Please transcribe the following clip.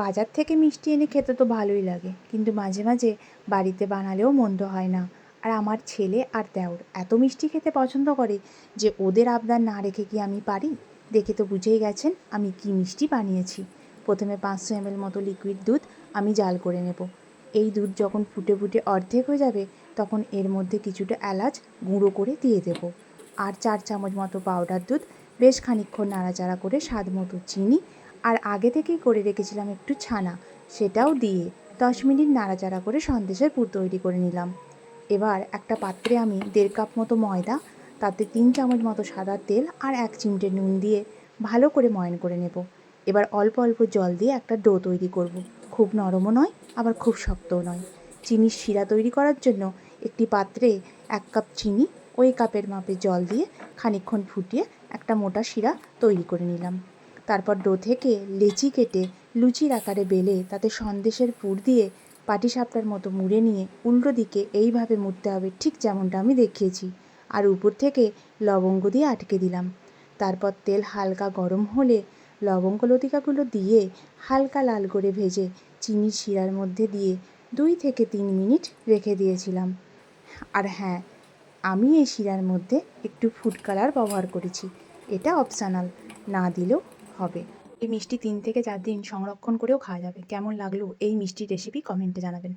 বাজার থেকে মিষ্টি এনে খেতে তো ভালোই লাগে, কিন্তু মাঝে মাঝে বাড়িতে বানালেও মন্দ হয় না। আর আমার ছেলে আর দেওর এত মিষ্টি খেতে পছন্দ করে যে ওদের আবদার না রেখে কি আমি পারি? দেখে তো বুঝেই গেছেন আমি কি মিষ্টি বানিয়েছি। প্রথমে পাঁচশো এমএল মতো লিকুইড দুধ আমি জাল করে নেব। এই দুধ যখন ফুটে ফুটে অর্ধেক হয়ে যাবে, তখন এর মধ্যে কিছুটা এলাচ গুঁড়ো করে দিয়ে দেবো। আর চার চামচ মতো পাউডার দুধ, বেশ খানিকক্ষণ নাড়াচাড়া করে স্বাদ মতো চিনি আর আগে থেকেই করে রেখেছিলাম একটু ছানা, সেটাও দিয়ে দশ মিনিট নাড়াচাড়া করে সন্দেশের পুর তৈরি করে নিলাম। এবার একটা পাত্রে আমি দেড় কাপ মতো ময়দা, তাতে তিন চামচ মতো সাদা তেল আর এক চিমটে নুন দিয়ে ভালো করে ময়ন করে নেব। এবার অল্প অল্প জল দিয়ে একটা ডো তৈরি করব। খুব নরমও নয়, আবার খুব শক্তও নয়। চিনির শিরা তৈরি করার জন্য একটি পাত্রে এক কাপ চিনি ওই কাপের মাপে জল দিয়ে খানিকক্ষণ ফুটিয়ে একটা মোটা শিরা তৈরি করে নিলাম। তারপর ডো থেকে লেচি কেটে লুচির আকারে বেলে তাতে সন্দেশের পুর দিয়ে পাটিসাপটার মতো মুড়ে নিয়ে উল্টো দিকে এইভাবে মুড়তে হবে ঠিক যেমনটা আমি দেখিয়েছি। আর উপর থেকে লবঙ্গ দিয়ে আটকে দিলাম। তারপর তেল হালকা গরম হলে লবঙ্গ লতিকাগুলো দিয়ে হালকা লাল করে ভেজে চিনির শিরার মধ্যে দিয়ে দুই থেকে তিন মিনিট রেখে দিয়েছিলাম। আর হ্যাঁ আমি এই শিরার মধ্যে একটু ফুড কালার ব্যবহার করেছি। এটা অপশানাল, না দিলেও হবে। এই মিষ্টি তিন থেকে চার দিন সংরক্ষণ করেও খাওয়া যাবে। কেমন লাগল এই মিষ্টির রেসিপি কমেন্টে জানাবেন।